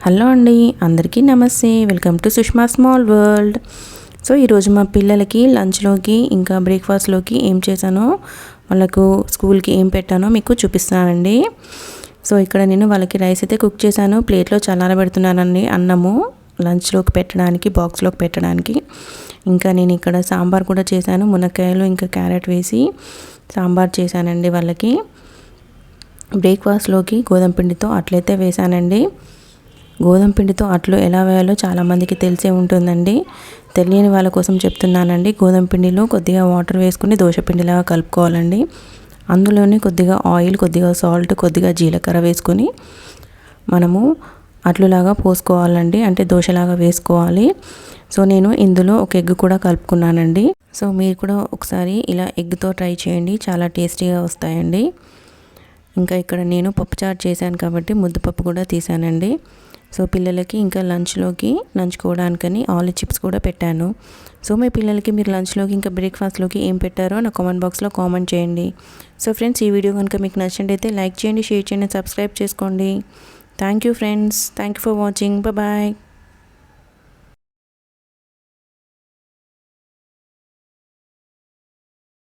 Hello అండి అందరికీ నమస్తే. Welcome to Sushma small world. So ఈరోజు మా పిల్లలకి లంచ్లోకి ఇంకా బ్రేక్ఫాస్ట్లోకి ఏం చేశానో వాళ్ళకు స్కూల్కి ఏం పెట్టానో మీకు చూపిస్తానండి సో ఇక్కడ నేను వాళ్ళకి రైస్ అయితే కుక్ చేశాను. ప్లేట్లో చల్లారబెడుతున్నానండి అన్నము లంచ్లోకి పెట్టడానికి బాక్స్లోకి పెట్టడానికి. ఇంకా నేను ఇక్కడ సాంబార్ కూడా చేశాను మునక్కాయలు ఇంకా క్యారెట్ వేసి సాంబార్ చేశానండి వాళ్ళకి. బ్రేక్ఫాస్ట్లోకి గోధుమ పిండితో అట్లయితే వేశానండి. గోధుమ పిండితో అట్లు ఎలా వేయాలో చాలామందికి తెలిసే ఉంటుందండి. తెలియని వాళ్ళ కోసం చెప్తున్నానండి. గోధుమ పిండిలో కొద్దిగా వాటర్ వేసుకుని దోశ పిండిలాగా కలుపుకోవాలండి. అందులోనే కొద్దిగా ఆయిల్ కొద్దిగా సాల్ట్ కొద్దిగా జీలకర్ర వేసుకొని మనము అట్లులాగా పోసుకోవాలండి. అంటే దోశలాగా వేసుకోవాలి. సో నేను ఇందులో ఒక ఎగ్ కూడా కలుపుకున్నానండి. సో మీరు కూడా ఒకసారి ఇలా ఎగ్తో ట్రై చేయండి. చాలా టేస్టీగా వస్తాయండి. ఇంకా ఇక్కడ నేను పప్పుచారు చేశాను కాబట్టి ముద్దపప్పు కూడా తీసానండి సో పిల్లలకి ఇంకా లంచ్లోకి నంచుకోవడానికని ఆలు చిప్స్ కూడా పెట్టాను. సో మీ పిల్లలకి మీరు లంచ్లోకి ఇంకా బ్రేక్ఫాస్ట్లోకి ఏం పెట్టారో నా కామెంట్ బాక్స్లో కామెంట్ చేయండి. సో ఫ్రెండ్స్ ఈ వీడియో కనుక మీకు నచ్చినట్టయితే లైక్ చేయండి షేర్ చేయండి సబ్స్క్రైబ్ చేసుకోండి. Thank you friends. Thank you for watching. Bye.